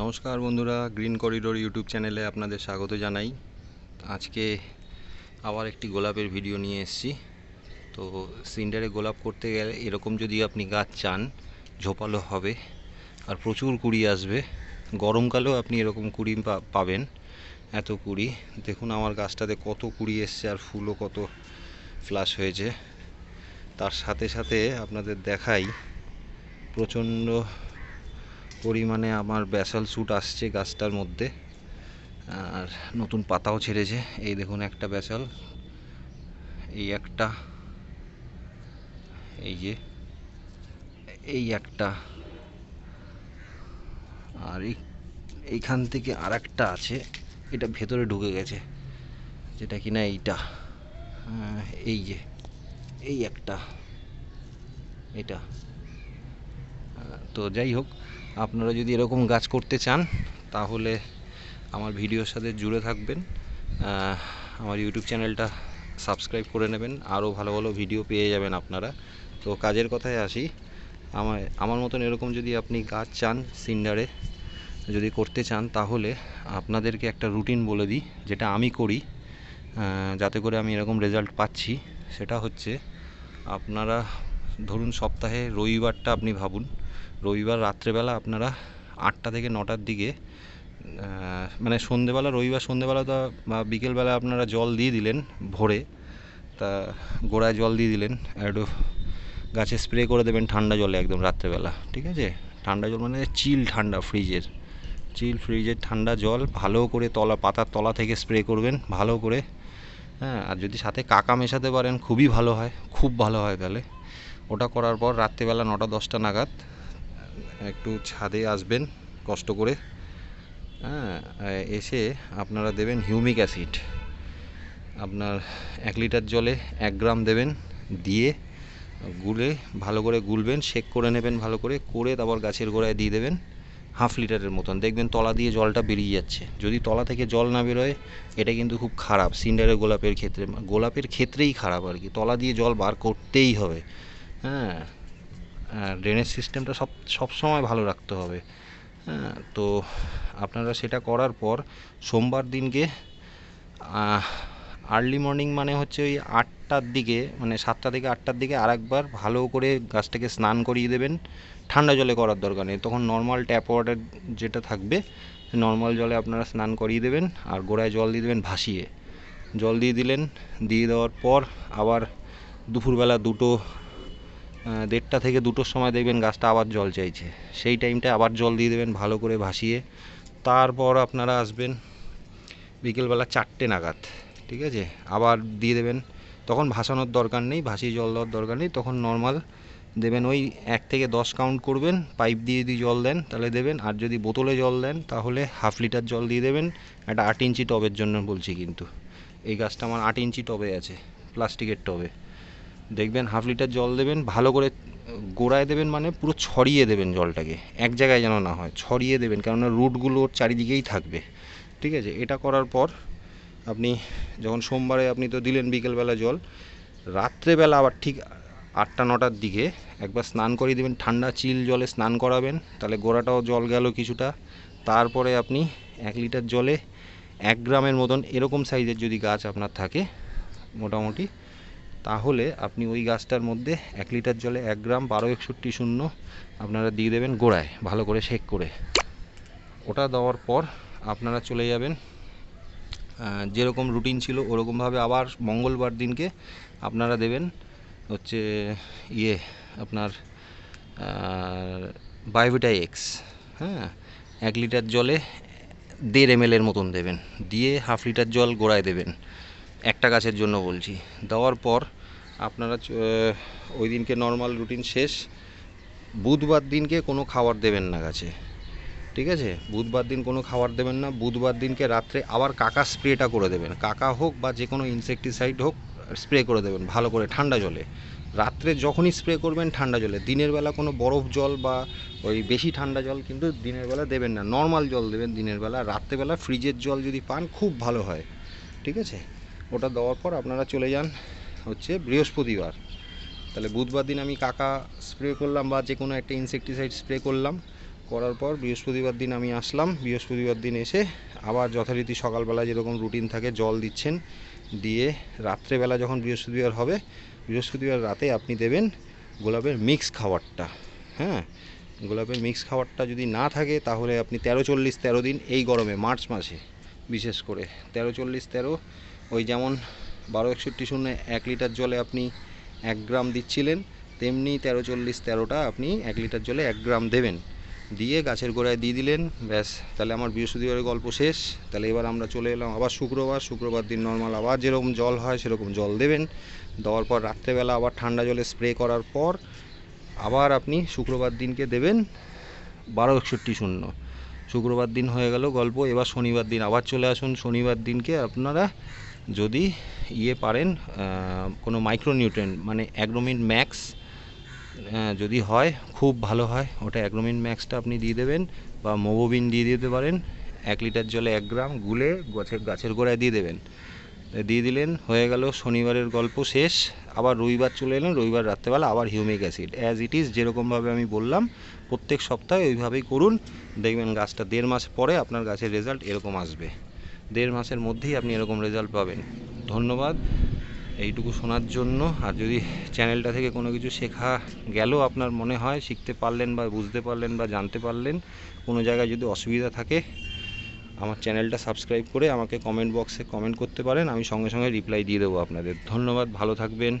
নমস্কার বন্ধুরা, green corridor YouTube চ্যানেলে আপনাদের স্বাগত জানাই। আজকে আবার একটি গোলাপের ভিডিও নিয়ে এসেছি। তো সিন্ডারে গোলাপ করতে গেলে এরকম যদি আপনি গাছ চান, ঝোপালো হবে আর প্রচুর কুড়ি আসবে। গরমকালেও আপনি এরকম কুড়ি পাবেন এত কুড়ি। দেখুন আমার গাছটাতে কত কুড়ি এসছে আর ফুলও কত ফ্লাশ হয়েছে। তার সাথে সাথে আপনাদের দেখাই প্রচণ্ড পরিমাণে আমার ব্যাসাল স্যুট আসছে গাছটার মধ্যে। আর নতুন পাতাও ছেড়েছে। এই দেখুন একটা ব্যাসাল এই একটা। এই যে। এই একটা। আর এই, এইখান থেকে আর একটা আছে। এটা ভেতরে ঢুকে গেছে। যেটা কিনা এইটা। এই যে। এই একটা। এটা। তো যাই হোক আপনারা যদি এরকম গাছ করতে চান, তাহলে আমার ভিডিওর সাথে জুড়ে থাকবেন। আমার ইউটিউব চ্যানেলটা সাবস্ক্রাইব করে নেবেন। আরও ভালো ভালো ভিডিও পেয়ে যাবেন আপনারা। তো কাজের কথায় আসি। আমার আমার মতন এরকম যদি আপনি গাছ চান সিন্ডারে, যদি করতে চান, তাহলে আপনাদেরকে একটা রুটিন বলে দিই, যেটা আমি করি। যাতে করে আমি এরকম রেজাল্ট পাচ্ছি। সেটা হচ্ছে, আপনারা ধরুন সপ্তাহে রবিবারটা আপনি ভাবুন রবিবার রাত্রেবেলা আপনারা আটটা থেকে নটার দিকে মানে সন্ধেবেলা, রবিবার সন্ধেবেলা তো বা বিকেলবেলা আপনারা জল দিয়ে দিলেন ভোরে। তা গোড়ায় জল দিয়ে দিলেন একটু গাছে স্প্রে করে দেবেন ঠান্ডা জলে একদম রাত্রেবেলা, ঠিক আছে? ঠান্ডা জল মানে চিল ঠান্ডা ফ্রিজের, চিল ফ্রিজের ঠান্ডা জল ভালো করে তলা, পাতার তলা থেকে স্প্রে করবেন, ভালো করে হ্যাঁ? আর যদি সাথে কাকা মেশাতে পারেন, খুবই ভালো হয়, খুব ভালো হয় তাহলে। ওটা করার পর রাত্রেবেলা নটা দশটা নাগাদ একটু ছাদে আসবেন, কষ্ট করে। হ্যাঁ এসে আপনারা দেবেন হিউমিক অ্যাসিড। আপনার এক লিটার জলে এক গ্রাম দেবেন, দিয়ে গুলে ভালো করে গুলবেন, শেক করে নেবেন ভালো করে করে তারপর গাছের গোড়ায় দিয়ে দেবেন হাফ লিটারের মতন। দেখবেন তলা দিয়ে জলটা বেরিয়ে যাচ্ছে। যদি তলা থেকে জল না বেরোয়, এটা কিন্তু খুব খারাপ। সিন্ডারের গোলাপের ক্ষেত্রে, গোলাপের ক্ষেত্রেই খারাপ আর কি। তলা দিয়ে জল বার করতেই হবে। হ্যাঁ ড্রেনেজ সিস্টেমটা সব সব সময় ভালো রাখতে হবে। হ্যাঁ তো আপনারা সেটা করার পর সোমবার দিনকে আর্লি মর্নিং মানে হচ্ছে ওই আটটার দিকে মানে সাতটা থেকে আটটার দিকে আরেকবার ভালো করে গাছটাকে স্নান করিয়ে দেবেন। ঠান্ডা জলে করার দরকার নেই। তখন নর্মাল ট্যাপ ওয়াটার যেটা থাকবে নর্মাল জলে আপনারা স্নান করিয়ে দেবেন আর গোড়ায় জল দিয়ে দেবেন ভাসিয়ে। জল দিয়ে দিলেন, দিয়ে দেওয়ার পর আবার দুপুরবেলা দুটো দেড়টা থেকে দুটোর সময় দেখবেন গাছটা আবার জল চাইছে। সেই টাইমটা আবার জল দিয়ে দেবেন, ভালো করে ভাসিয়ে। তারপর আপনারা আসবেন বিকেলবেলা চারটে নাগাদ, ঠিক আছে? আবার দিয়ে দেবেন। তখন ভাসানোর দরকার নেই, ভাসিয়ে জল দেওয়ার দরকার নেই। তখন নর্মাল দেবেন ওই এক থেকে দশ কাউন্ট করবেন পাইপ দিয়ে যদি জল দেন তাহলে দেবেন। আর যদি বোতলে জল দেন তাহলে হাফ লিটার জল দিয়ে দেবেন। একটা আট ইঞ্চি টবের জন্য বলছি কিন্তু। এই গাছটা আমার আট ইঞ্চি টবে আছে, প্লাস্টিকের টবে। দেখবেন হাফ লিটার জল দেবেন, ভালো করে গোড়ায় দেবেন মানে পুরো ছড়িয়ে দেবেন জলটাকে, এক জায়গায় যেন না হয়, ছড়িয়ে দেবেন, কেননা রুটগুলো চারিদিকেই থাকবে। ঠিক আছে? এটা করার পর আপনি যখন সোমবারে আপনি তো দিলেন বিকেলবেলা জল, রাত্রেবেলা আবার ঠিক আটটা, নটার দিকে একবার স্নান করিয়ে দেবেন, ঠান্ডা চিল জলে স্নান করাবেন, তাহলে গোড়াটাও জল গেল কিছুটা। তারপরে আপনি এক লিটার জলে এক গ্রামের মতন এরকম সাইজের যদি গাছ আপনার থাকে, মোটামুটি তাহলে আপনি ওই গাছটার মধ্যে এক লিটার জলে এক গ্রাম বারো একষট্টি শূন্য আপনারা দিয়ে দেবেন গোড়ায়, ভালো করে শেক করে। ওটা দেওয়ার পর আপনারা চলে যাবেন যেরকম রুটিন ছিল ওরকমভাবে আবার মঙ্গলবার দিনকে আপনারা দেবেন হচ্ছে ইয়ে আপনার বায়োভিটা এক্স হ্যাঁ? এক লিটার জলে দেড় এম এর মতন দেবেন, দিয়ে হাফ লিটার জল গোড়ায় দেবেন। একটা গাছের জন্য বলছি। দেওয়ার পর আপনারা ওই দিনকে নর্মাল রুটিন শেষ। বুধবার দিনকে কোনো খাবার দেবেন না গাছে। ঠিক আছে? বুধবার দিন কোনো খাবার দেবেন না। বুধবার দিনকে রাত্রে আবার কাকা স্প্রেটা করে দেবেন। কাকা হোক বা যে কোনো ইনসেকটিসাইড হোক, স্প্রে করে দেবেন ভালো করে ঠান্ডা জলে। রাত্রে যখনই স্প্রে করবেন ঠান্ডা জলে। দিনের বেলা কোনো বরফ জল বা ওই বেশি ঠান্ডা জল কিন্তু দিনের বেলা দেবেন না। নর্মাল জল দেবেন দিনের বেলা। রাত্রেবেলা ফ্রিজের জল যদি পান, খুব ভালো হয়। ঠিক আছে? ওটা দেওয়ার পর আপনারা চলে যান হচ্ছে বৃহস্পতিবার। তাহলে বুধবার দিন আমি কাকা স্প্রে করলাম বা যে কোনো একটা ইনসেকটিসাইড স্প্রে করলাম। করার পর বৃহস্পতিবার দিন আমি আসলাম। বৃহস্পতিবার দিন এসে আবার যথারীতি সকালবেলা যেরকম রুটিন থাকে জল দিচ্ছেন, দিয়ে রাত্রেবেলা যখন বৃহস্পতিবার হবে, বৃহস্পতিবার রাতে আপনি দেবেন গোলাপের মিক্স খাবারটা। হ্যাঁ গোলাপের মিক্স খাবারটা যদি না থাকে তাহলে আপনি তেরো চল্লিশ তেরো দিন, এই গরমে, মার্চ মাসে বিশেষ করে, তেরো চল্লিশ তেরো ওই যেমন বারো একষট্টি শূন্য এক লিটার জলে আপনি এক গ্রাম দিচ্ছিলেন, তেমনি তেরো চল্লিশ তেরোটা আপনি এক লিটার জলে এক গ্রাম দেবেন। দিয়ে গাছের গোড়ায় দিয়ে দিলেন, ব্যাস। তাহলে আমার বৃহস্পতিবারের গল্প শেষ। তাহলে এবার আমরা চলে এলাম আবার শুক্রবার। শুক্রবার দিন নর্মাল আবার যেরকম জল হয় সেরকম জল দেবেন। দেওয়ার পর রাত্রেবেলা আবার ঠান্ডা জলে স্প্রে করার পর আবার আপনি শুক্রবার দিনকে দেবেন বারো একষট্টি শূন্য। শুক্রবার দিন হয়ে গেল গল্প। এবার শনিবার দিন আবার চলে আসুন। শনিবার দিনকে আপনারা যদি ইয়ে পারেন কোনো মাইক্রোনিউট্রেন মানে অ্যাগ্রোমিন ম্যাক্স যদি হয়, খুব ভালো হয়, ওটা অ্যাগ্রোমিন ম্যাক্সটা আপনি দিয়ে দেবেন বা মোবোবিন দিয়ে দিতে পারেন, এক লিটার জলে এক গ্রাম গুলে গাছের গাছের গোড়ায় দিয়ে দেবেন। দিয়ে দিলেন, হয়ে গেল শনিবারের গল্প শেষ, আবার রবিবার চলে এলেন, রবিবার রাত্রেবেলা আবার humic acid as it is যেরকমভাবে আমি বললাম, প্রত্যেক সপ্তাহে ওইভাবেই করুন, দেখবেন গাছটা দেড় মাস পরে আপনার গাছের রেজাল্ট এরকম আসবে। দেড় মাসের মধ্যেই আপনি এরকম রেজাল্ট পাবেন। ধন্যবাদ এইটুকু শোনার জন্য। আর যদি চ্যানেলটা থেকে কোনো কিছু শেখা গেল আপনার মনে হয়, শিখতে পারলেন বা বুঝতে পারলেন বা জানতে পারলেন, কোনো জায়গায় যদি অসুবিধা থাকে, আমার চ্যানেলটা সাবস্ক্রাইব করে আমাকে কমেন্ট বক্সে কমেন্ট করতে পারেন, আমি সঙ্গে সঙ্গে রিপ্লাই দিয়ে দেবো আপনাদের। ধন্যবাদ, ভালো থাকবেন।